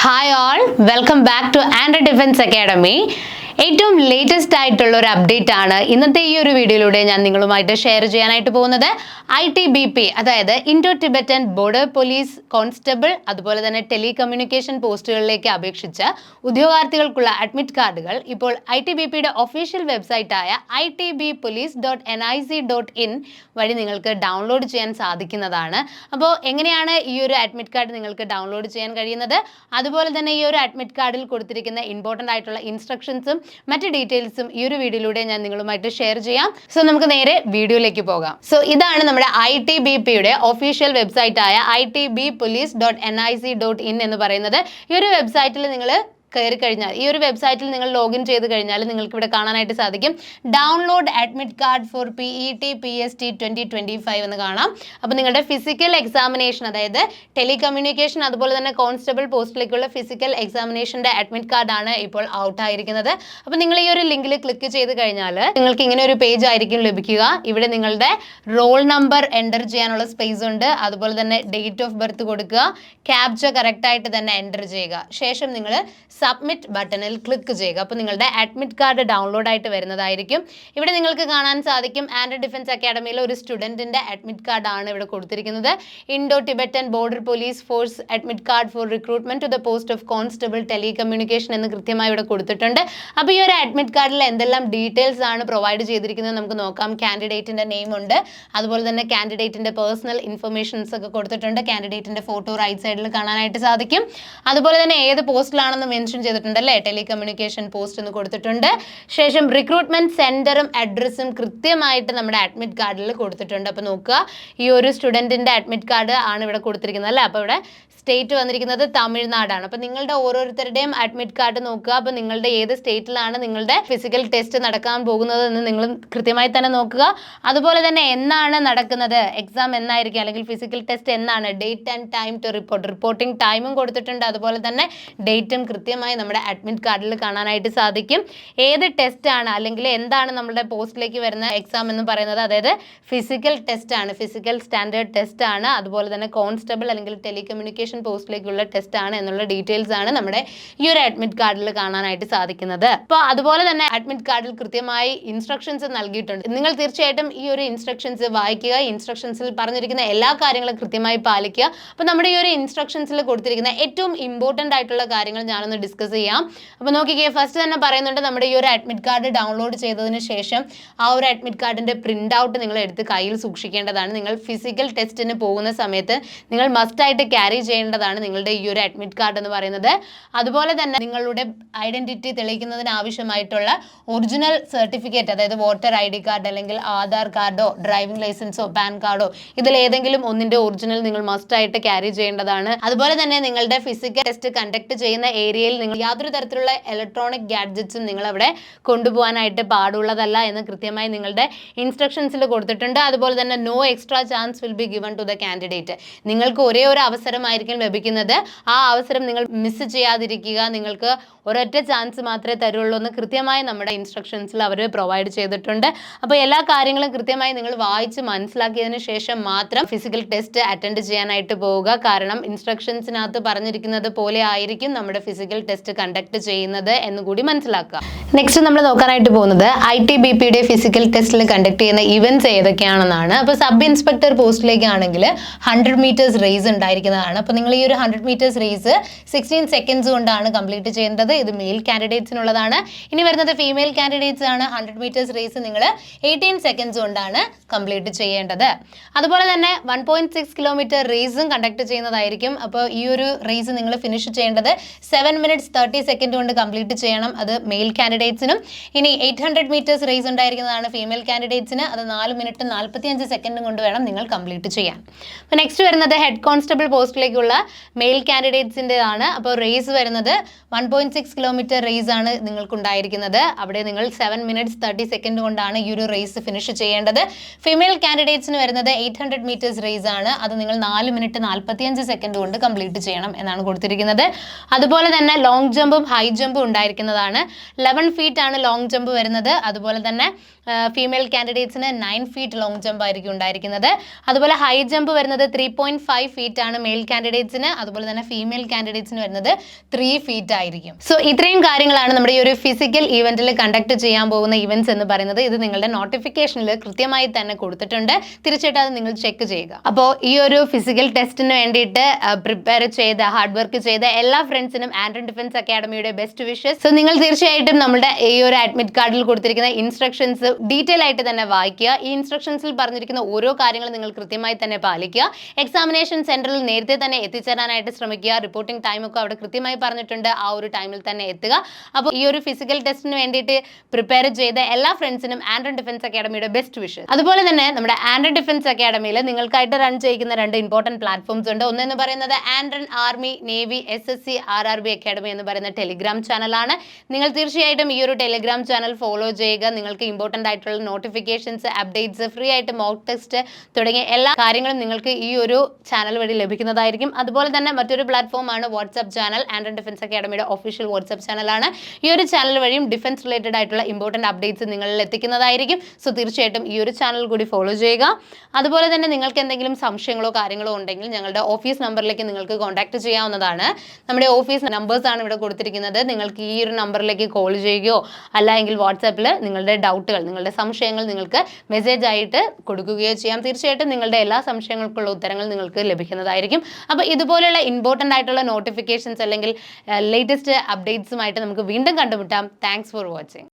hi all welcome back to Andhra defence academy ഏറ്റവും latest ആയിട്ടുള്ള ഒരു അപ്ഡേറ്റ് ആണ് ഇന്നത്തെ ഈ ഒരു വീഡിയോയിലൂടെ ഞാൻ നിങ്ങളുമായിട്ട് ഷെയർ ചെയ്യാനായിട്ട് പോകുന്നത്. ഐ ടി ബി പി അതായത് Indo Tibetan border police constable അതുപോലെ തന്നെ ടെലികമ്മ്യൂണിക്കേഷൻ പോസ്റ്റുകളിലേക്ക് അപേക്ഷിച്ച് ഉദ്യോഗാർത്ഥികൾക്കുള്ള അഡ്മിറ്റ് കാർഡുകൾ ഇപ്പോൾ ഐ ടി ബി പിയുടെ official വെബ്സൈറ്റായ I T B police dot N I C dot in വഴി നിങ്ങൾക്ക് ഡൗൺലോഡ് ചെയ്യാൻ സാധിക്കുന്നതാണ്. അപ്പോൾ എങ്ങനെയാണ് ഈ ഒരു അഡ്മിറ്റ് കാർഡ് നിങ്ങൾക്ക് ഡൗൺലോഡ് ചെയ്യാൻ കഴിയുന്നത്? അതുപോലെ തന്നെ ഈ ഒരു അഡ്മിറ്റ് കാർഡിൽ കൊടുത്തിരിക്കുന്ന ഇമ്പോർട്ടന്റ് ആയിട്ടുള്ള ഇൻസ്ട്രക്ഷൻസും മറ്റ് ഡീറ്റെയിൽസും ഈ ഒരു വീഡിയോയിലൂടെ ഞാൻ നിങ്ങളുമായിട്ട് ഷെയർ ചെയ്യാം. സോ നമുക്ക് നേരെ വീഡിയോയിലേക്ക് പോകാം. സോ ഇതാണ് നമ്മുടെ ഐ ടി ബി പിയുടെ ഒഫീഷ്യൽ വെബ്സൈറ്റ് ആയ I T B police dot N I C dot in എന്ന് പറയുന്നത്. ഈ ഒരു വെബ്സൈറ്റിൽ നിങ്ങൾ കയറി കഴിഞ്ഞാൽ. ഈ ഒരു വെബ്സൈറ്റിൽ നിങ്ങൾ ലോഗിൻ ചെയ്ത് കഴിഞ്ഞാൽ നിങ്ങൾക്ക് ഇവിടെ കാണാനായിട്ട് സാധിക്കും. Download admit card for P E T P S T twenty twenty five എന്ന് കാണാം. അപ്പോൾ നിങ്ങളുടെ ഫിസിക്കൽ എക്സാമിനേഷൻ അതായത് ടെലികമ്മ്യൂണിക്കേഷൻ അതുപോലെ തന്നെ കോൺസ്റ്റബിൾ പോസ്റ്റിലേക്കുള്ള ഫിസിക്കൽ എക്സാമിനേഷന്റെ അഡ്മിറ്റ് കാർഡാണ് ഇപ്പോൾ ഔട്ട് ആയിരിക്കുന്നത്. അപ്പോൾ നിങ്ങൾ ഈ ഒരു ലിങ്കിൽ ക്ലിക്ക് ചെയ്ത് കഴിഞ്ഞാൽ നിങ്ങൾക്ക് ഇങ്ങനെ ഒരു പേജ് ആയിരിക്കും ലഭിക്കുക. ഇവിടെ നിങ്ങളുടെ റോൾ നമ്പർ എന്റർ ചെയ്യാനുള്ള സ്പേസ് ഉണ്ട്. അതുപോലെ തന്നെ ഡേറ്റ് ഓഫ് ബർത്ത് കൊടുക്കുക. ക്യാപ്ച കറക്റ്റായിട്ട് തന്നെ എന്റർ ചെയ്യുക. ശേഷം നിങ്ങൾ സബ്മിറ്റ് ബട്ടണിൽ ക്ലിക്ക് ചെയ്യുക. അപ്പോൾ നിങ്ങളുടെ അഡ്മിറ്റ് കാർഡ് ഡൗൺലോഡ് ആയിട്ട് വരുന്നതായിരിക്കും. ഇവിടെ നിങ്ങൾക്ക് കാണാൻ സാധിക്കും ആൻഡ് ഡിഫൻസ് അക്കാഡമിയിലെ ഒരു സ്റ്റുഡന്റിന്റെ അഡ്മിറ്റ് കാർഡാണ് ഇവിടെ കൊടുത്തിരിക്കുന്നത്. Indo Tibetan border police force admit card for recruitment to the post of constable telecommunication എന്ന് കൃത്യമായി ഇവിടെ കൊടുത്തിട്ടുണ്ട്. അപ്പോൾ ഈ ഒരു അഡ്മിറ്റ് കാർഡിൽ എന്തെല്ലാം ഡീറ്റെയിൽസ് ആണ് പ്രൊവൈഡ് ചെയ്തിരിക്കുന്നത് നമുക്ക് നോക്കാം. കാൻഡിഡേറ്റിന്റെ നെയിം ഉണ്ട്. അതുപോലെ തന്നെ കാൻഡിഡേറ്റിന്റെ പേഴ്സണൽ ഇൻഫർമേഷൻസ് ഒക്കെ കൊടുത്തിട്ടുണ്ട്. കാൻഡിഡേറ്റിന്റെ ഫോട്ടോ റൈറ്റ് സൈഡിൽ കാണാനായിട്ട് സാധിക്കും. അതുപോലെ തന്നെ ഏത് പോസ്റ്റിലാണെന്ന് മെൻഷൻ ചെയ്തിട്ടുണ്ട് അല്ലേ ടെലികമ്മ്യൂണിക്കേഷൻ പോസ്റ്റ് എന്ന് കൊടുത്തിട്ടുണ്ട്. ശേഷം റിക്രൂട്ട്മെന്റ് സെന്ററും അഡ്രസ്സും കൃത്യമായിട്ട് നമ്മുടെ അഡ്മിറ്റ് കാർഡിൽ കൊടുത്തിട്ടുണ്ട്. അപ്പോൾ നോക്കുക ഈ ഒരു സ്റ്റുഡന്റിന്റെ അഡ്മിറ്റ് കാർഡ് ആണ് ഇവിടെ കൊടുത്തിരിക്കുന്നത് അല്ലേ? അപ്പോൾ ഇവിടെ സ്റ്റേറ്റ് വന്നിരിക്കുന്നത് തമിഴ്നാടാണ്. അപ്പോൾ നിങ്ങളുടെ ഓരോരുത്തരുടെയും അഡ്മിറ്റ് കാർഡ് നോക്കുക. അപ്പോൾ നിങ്ങളുടെ ഏത് സ്റ്റേറ്റിലാണ് നിങ്ങളുടെ ഫിസിക്കൽ ടെസ്റ്റ് നടക്കാൻ പോകുന്നത് എന്ന് നിങ്ങൾ കൃത്യമായി തന്നെ നോക്കുക. അതുപോലെ തന്നെ എന്നാണ് നടക്കുന്നത്? എക്സാം എന്നായിരിക്കും അല്ലെങ്കിൽ ഫിസിക്കൽ ടെസ്റ്റ് എന്നാണ്? Date and time to report reporting ടൈമും കൊടുത്തിട്ടുണ്ട്. അതുപോലെ തന്നെ ഡേറ്റും കൃത്യമായി നമ്മുടെ അഡ്മിറ്റ് കാർഡിൽ കാണാനായിട്ട് സാധിക്കും. ഏത് ടെസ്റ്റ് ആണ് അല്ലെങ്കിൽ എന്താണ് നമ്മുടെ പോസ്റ്റിലേക്ക് വരുന്ന എക്സാം എന്ന് പറയുന്നത്? അതായത് ഫിസിക്കൽ ടെസ്റ്റ് ആണ്. ഫിസിക്കൽ സ്റ്റാൻഡേർഡ് ടെസ്റ്റ് ആണ്. അതുപോലെ തന്നെ കോൺസ്റ്റബിൾ അല്ലെങ്കിൽ ടെലികമ്മ്യൂണിക്കേഷൻ പോസ്റ്റിലേക്കുള്ള ടെസ്റ്റ് ആണ് എന്നുള്ള ഡീറ്റെയിൽസ് ആണ് നമ്മുടെ ഈ ഒരു അഡ്മിറ്റ് കാർഡിൽ കാണാനായിട്ട് സാധിക്കുന്നത്. അപ്പോൾ അതുപോലെ തന്നെ അഡ്മിറ്റ് കാർഡിൽ കൃത്യമായി ഇൻസ്ട്രക്ഷൻസ് നൽകിയിട്ടുണ്ട്. നിങ്ങൾ തീർച്ചയായിട്ടും ഈ ഒരു ഇൻസ്ട്രക്ഷൻസ് വായിക്കുക ഇൻസ്ട്രക്ഷൻസിൽ പറഞ്ഞിരിക്കുന്ന എല്ലാ കാര്യങ്ങളും കൃത്യമായി പാലിക്കുക. അപ്പോൾ നമ്മുടെ ഈ ഒരു ഇൻസ്ട്രക്ഷൻസിൽ കൊടുത്തിരിക്കുന്ന ഏറ്റവും ഇമ്പോർട്ടന്റ് ആയിട്ടുള്ള കാര്യങ്ങൾ ഞാനൊന്ന് ഡിസ്കസ് ചെയ്യാം. അപ്പോൾ നോക്കിക്കേ ഫസ്റ്റ് തന്നെ പറയുന്നുണ്ട് നമ്മുടെ ഈ ഒരു അഡ്മിറ്റ് കാർഡ് ഡൗൺലോഡ് ചെയ്തതിന് ശേഷം ആ ഒരു അഡ്മിറ്റ് കാർഡിന്റെ പ്രിന്റ് ഔട്ട് നിങ്ങൾ എടുത്ത് കയ്യിൽ സൂക്ഷിക്കേണ്ടതാണ്. നിങ്ങൾ ഫിസിക്കൽ ടെസ്റ്റിന് പോകുന്ന സമയത്ത് നിങ്ങൾ മസ്റ്റായിട്ട് ക്യാരി ചെയ്യേണ്ടതാണ് നിങ്ങളുടെ ഈ ഒരു അഡ്മിറ്റ് കാർഡ് എന്ന് പറയുന്നത്. അതുപോലെ തന്നെ നിങ്ങളുടെ ഐഡന്റിറ്റി തെളിയിക്കുന്നതിന് ആവശ്യമായിട്ടുള്ള ഒറിജിനൽ സർട്ടിഫിക്കറ്റ് അതായത് വോട്ടർ ഐ ഡി കാർഡ് അല്ലെങ്കിൽ ആധാർ കാർഡോ ഡ്രൈവിംഗ് ലൈസൻസോ പാൻ കാർഡോ ഇതിൽ ഏതെങ്കിലും ഒന്നിന്റെ ഒറിജിനൽ നിങ്ങൾ മസ്റ്റ് ആയിട്ട് ക്യാരി ചെയ്യേണ്ടതാണ്. അതുപോലെ തന്നെ നിങ്ങളുടെ ഫിസിക്കൽ ടെസ്റ്റ് കണ്ടക്ട് ചെയ്യുന്ന ഏരിയയിൽ നിങ്ങൾ യാതൊരു തരത്തിലുള്ള ഇലക്ട്രോണിക് ഗാഡ്ജറ്റ്സും നിങ്ങൾ അവിടെ കൊണ്ടുപോകാനായിട്ട് പാടുള്ളതല്ല എന്ന് കൃത്യമായി നിങ്ങളുടെ ഇൻസ്ട്രക്ഷൻസിൽ കൊടുത്തിട്ടുണ്ട്. അതുപോലെ തന്നെ no extra chance will be given to the candidate നിങ്ങൾക്ക് ഒരേ ഒരു അവസരമായിരിക്കും ലഭിക്കുന്നത് ആ അവസരം നിങ്ങൾ മിസ് ചെയ്യാതിരിക്കുക. നിങ്ങൾക്ക് ഒരൊറ്റ ചാൻസ് മാത്രമേ തരുള്ളൂ എന്ന് കൃത്യമായി നമ്മുടെ ഇൻസ്ട്രക്ഷൻസിൽ അവർ പ്രൊവൈഡ് ചെയ്തിട്ടുണ്ട്. അപ്പോൾ എല്ലാ കാര്യങ്ങളും കൃത്യമായി നിങ്ങൾ വായിച്ച് മനസ്സിലാക്കിയതിന് ശേഷം മാത്രം ഫിസിക്കൽ ടെസ്റ്റ് അറ്റൻഡ് ചെയ്യാനായിട്ട് പോവുക. കാരണം ഇൻസ്ട്രക്ഷൻസിനകത്ത് പറഞ്ഞിരിക്കുന്നത് പോലെ ആയിരിക്കും നമ്മുടെ ഫിസിക്കൽ ടെസ്റ്റ് കണ്ടക്ട് ചെയ്യുന്നത് എന്ന് കൂടി മനസ്സിലാക്കുക. നെക്സ്റ്റ് നമ്മൾ നോക്കാനായിട്ട് പോകുന്നത് ഐ ടി ബി പിയുടെ ഫിസിക്കൽ ടെസ്റ്റിൽ കണ്ടക്ട് ചെയ്യുന്ന ഇവന്റ്സ് ഏതൊക്കെയാണെന്നാണ്. അപ്പോൾ സബ് ഇൻസ്പെക്ടർ പോസ്റ്റിലേക്കാണെങ്കിൽ ഹൺഡ്രഡ് മീറ്റേഴ്സ് റേസ് ഉണ്ടായിരിക്കുന്നതാണ്. അപ്പോൾ നിങ്ങൾ ഈ ഒരു hundred metres race sixteen seconds കൊണ്ടാണ് കംപ്ലീറ്റ് ചെയ്യേണ്ടത്. ഇത് മെയിൽ കാൻഡിഡേറ്റ്സിനുള്ളതാണ് ഇനി വരുന്നത് ഫീമെയിൽ കാൻഡിഡേറ്റ്സ് ആണ്. ഹൺഡ്രഡ് മീറ്റേഴ്സ് റേസ് നിങ്ങൾ എയ്റ്റീൻ സെക്കൻഡ്സ് കൊണ്ടാണ് കംപ്ലീറ്റ് ചെയ്യേണ്ടത്. അതുപോലെ തന്നെ വൺ പോയിന്റ് സിക്സ് കിലോമീറ്റർ റേസും കണ്ടക്ട് ചെയ്യുന്നതായിരിക്കും. അപ്പോൾ ഈ ഒരു റേസ് നിങ്ങൾ ഫിനിഷ് ചെയ്യേണ്ടത് സെവൻ മിനിറ്റ്സ് തേർട്ടി സെക്കൻഡ് കൊണ്ട് കംപ്ലീറ്റ് ചെയ്യണം. അത് മെയിൽ കാൻഡിഡേറ്റ്സിനും ഇനി എയ്റ്റ് ഹൺഡ്രഡ് മീറ്റേഴ്സ് റേസ് ഉണ്ടായിരിക്കുന്നതാണ് ഫീമെയിൽ കാൻഡിഡേറ്റ്സിന് അത് നാല് മിനിറ്റ് നാൽപ്പത്തി അഞ്ച് സെക്കൻഡും കൊണ്ട് വേണം നിങ്ങൾ കംപ്ലീറ്റ് ചെയ്യാൻ. അപ്പോൾ നെക്സ്റ്റ് വരുന്നത് ഹെഡ് കോൺസ്റ്റബിൾ പോസ്റ്റിലേക്കുള്ള മെയിൽ കാൻഡിഡേറ്റ്സിന്റെതാണ് അപ്പോൾ റേസ് വരുന്നത് one point six kilometre race ആണ് നിങ്ങൾക്കുണ്ടായിരിക്കുന്നത്. അവിടെ നിങ്ങൾ സെവൻ മിനിറ്റ്സ് തേർട്ടി സെക്കൻഡ് കൊണ്ടാണ് ഈ ഒരു റേസ് ഫിനിഷ് ചെയ്യേണ്ടത്. ഫീമെയിൽ കാൻഡിഡേറ്റ്സിന് വരുന്നത് എയ്റ്റ് ഹൺഡ്രഡ് മീറ്റേഴ്സ് റേസ് ആണ്. അത് നിങ്ങൾ നാല് മിനിറ്റ് നാൽപ്പത്തിയഞ്ച് സെക്കൻഡ് കൊണ്ട് കംപ്ലീറ്റ് ചെയ്യണം എന്നാണ് കൊടുത്തിരിക്കുന്നത്. അതുപോലെ തന്നെ ലോങ് ജമ്പും ഹൈ ജമ്പും ഉണ്ടായിരിക്കുന്നതാണ്. ലെവൻ ഫീറ്റ് ആണ് ലോങ് ജമ്പ് വരുന്നത്. അതുപോലെ തന്നെ ഫീമെയിൽ കാൻഡിഡേറ്റ്സിന് നയൻ ഫീറ്റ് ലോങ് ജമ്പ് ആയിരിക്കും ഉണ്ടായിരിക്കുന്നത്. അതുപോലെ ഹൈ ജമ്പ് വരുന്നത് ത്രീ പോയിന്റ് ഫൈവ് ഫീറ്റ് ആണ് മെയിൽ കാൻഡിഡേറ്റ്സിന് അതുപോലെ തന്നെ ഫീമെയിൽ കാൻഡിഡേറ്റ്സിന് വരുന്നത് ത്രീ ഫീറ്റ് ആയിരിക്കും. സോ ഇത്രയും കാര്യങ്ങളാണ് നമ്മുടെ ഈ ഒരു ഫിസിക്കൽ ഇവന്റിൽ കണ്ടക്ട് ചെയ്യാൻ പോകുന്ന ഇവന്റ്സ് എന്ന് പറയുന്നത്. ഇത് നിങ്ങളുടെ നോട്ടിഫിക്കേഷനിൽ കൃത്യമായി തന്നെ കൊടുത്തിട്ടുണ്ട്. തീർച്ചയായിട്ടും അത് നിങ്ങൾ ചെക്ക് ചെയ്യുക. അപ്പോൾ ഈ ഒരു ഫിസിക്കൽ ടെസ്റ്റിന് വേണ്ടിയിട്ട് പ്രിപ്പയർ ചെയ്ത ഹാർഡ് വർക്ക് ചെയ്ത എല്ലാ ഫ്രണ്ട്സിനും ആൻഡ് ഡിഫൻസ് അക്കാഡമിയുടെ ബെസ്റ്റ് വിഷസ് സോ നിങ്ങൾ തീർച്ചയായിട്ടും നമ്മുടെ ഈ ഒരു അഡ്മിറ്റ് കാർഡിൽ കൊടുത്തിരിക്കുന്ന ഇൻസ്ട്രക്ഷൻസ് ഡീറ്റെയിൽ ആയിട്ട് തന്നെ വായിക്കുക. ഈ ഇൻസ്ട്രക്ഷൻസിൽ പറഞ്ഞിരിക്കുന്ന ഓരോ കാര്യങ്ങളും നിങ്ങൾ കൃത്യമായി തന്നെ പാലിക്കുക. എക്സാമിനേഷൻ സെന്ററിൽ നേരത്തെ തന്നെ എത്തിച്ചേരാനായിട്ട് ശ്രമിക്കുക. റിപ്പോർട്ടിംഗ് ടൈമൊക്കെ അവിടെ കൃത്യമായി പറഞ്ഞിട്ടുണ്ട്. ആ ഒരു ടൈമിൽ തന്നെ എത്തുക. അപ്പോൾ ഈ ഒരു ഫിസിക്കൽ ടെസ്റ്റിന് വേണ്ടിയിട്ട് പ്രിപ്പയർ ചെയ്ത എല്ലാ ഫ്രണ്ട്സിനും ആൻഡ്രൻ ഡിഫൻസ് അക്കാഡമിയുടെ ബെസ്റ്റ് വിഷ് അതുപോലെ തന്നെ നമ്മുടെ ആൻഡ്രൻ ഡിഫൻസ് അക്കാഡമിയിൽ നിങ്ങൾക്കായിട്ട് റൺ ചെയ്യുന്ന രണ്ട് ഇമ്പോർട്ടന്റ് പ്ലാറ്റ്ഫോംസ് ഉണ്ട്. ഒന്ന് എന്ന് പറയുന്നത് Android army navy S S C R R B academy എന്ന് പറയുന്ന ടെലിഗ്രാം ചാനലാണ് നിങ്ങൾ തീർച്ചയായിട്ടും ഈ ഒരു ടെലിഗ്രാം ചാനൽ ഫോളോ ചെയ്യുക. നിങ്ങൾക്ക് ഇമ്പോർട്ടന്റ് ആയിട്ടുള്ള നോട്ടിഫിക്കേഷൻസ് അപ്ഡേറ്റ്സ് ഫ്രീ ആയിട്ട് മോക്ക് ടെസ്റ്റ് തുടങ്ങിയ എല്ലാ കാര്യങ്ങളും നിങ്ങൾക്ക് ഈ ഒരു ചാനൽ വഴി ലഭിക്കുന്നതായിരിക്കും. അതുപോലെ തന്നെ മറ്റൊരു പ്ലാറ്റ്ഫോമാണ് വാട്സ്ആപ്പ് ചാനൽ ആൻഡ് ഡിഫൻസ് അക്കാഡമിയുടെ ഒഫീഷ്യൽ വാട്സ്ആപ്പ് ചാനലാണ് ഈ ഒരു ചാനൽ വഴിയും ഡിഫൻസ് റിലേറ്റഡ് ആയിട്ടുള്ള ഇമ്പോർട്ടന്റ് അപ്ഡേറ്റ്സ് നിങ്ങളിൽ എത്തിക്കുന്നതായിരിക്കും. സോ തീർച്ചയായിട്ടും ഈ ഒരു ചാനൽ കൂടി ഫോളോ ചെയ്യുക. അതുപോലെ തന്നെ നിങ്ങൾക്ക് എന്തെങ്കിലും സംശയങ്ങളോ കാര്യങ്ങളോ ഉണ്ടെങ്കിൽ ഞങ്ങളുടെ ഓഫീസ് നമ്പറിലേക്ക് നിങ്ങൾക്ക് കോൺടാക്ട് ചെയ്യാവുന്നതാണ്. നമ്മുടെ ഓഫീസ് നമ്പേഴ്സാണ് ഇവിടെ കൊടുത്തിരിക്കുന്നത്. നിങ്ങൾക്ക് ഈ ഒരു നമ്പറിലേക്ക് കോൾ ചെയ്യുകയോ അല്ലെങ്കിൽ വാട്സാപ്പിൽ നിങ്ങളുടെ ഡൗട്ടുകൾ നിങ്ങളുടെ സംശയങ്ങൾ നിങ്ങൾക്ക് മെസ്സേജ് ആയിട്ട് കൊടുക്കുകയോ ചെയ്യാം. തീർച്ചയായിട്ടും നിങ്ങളുടെ എല്ലാ സംശയങ്ങൾക്കുള്ള ഉത്തരങ്ങൾ നിങ്ങൾക്ക് ലഭിക്കുന്നതായിരിക്കും. അപ്പോൾ ഇതുപോലെയുള്ള ഇമ്പോർട്ടന്റ് ആയിട്ടുള്ള നോട്ടിഫിക്കേഷൻസ് അല്ലെങ്കിൽ ലേറ്റസ്റ്റ് അപ്ഡേറ്റ്സുമായിട്ട് നമുക്ക് വീണ്ടും കണ്ടുമുട്ടാം. Thanks for watching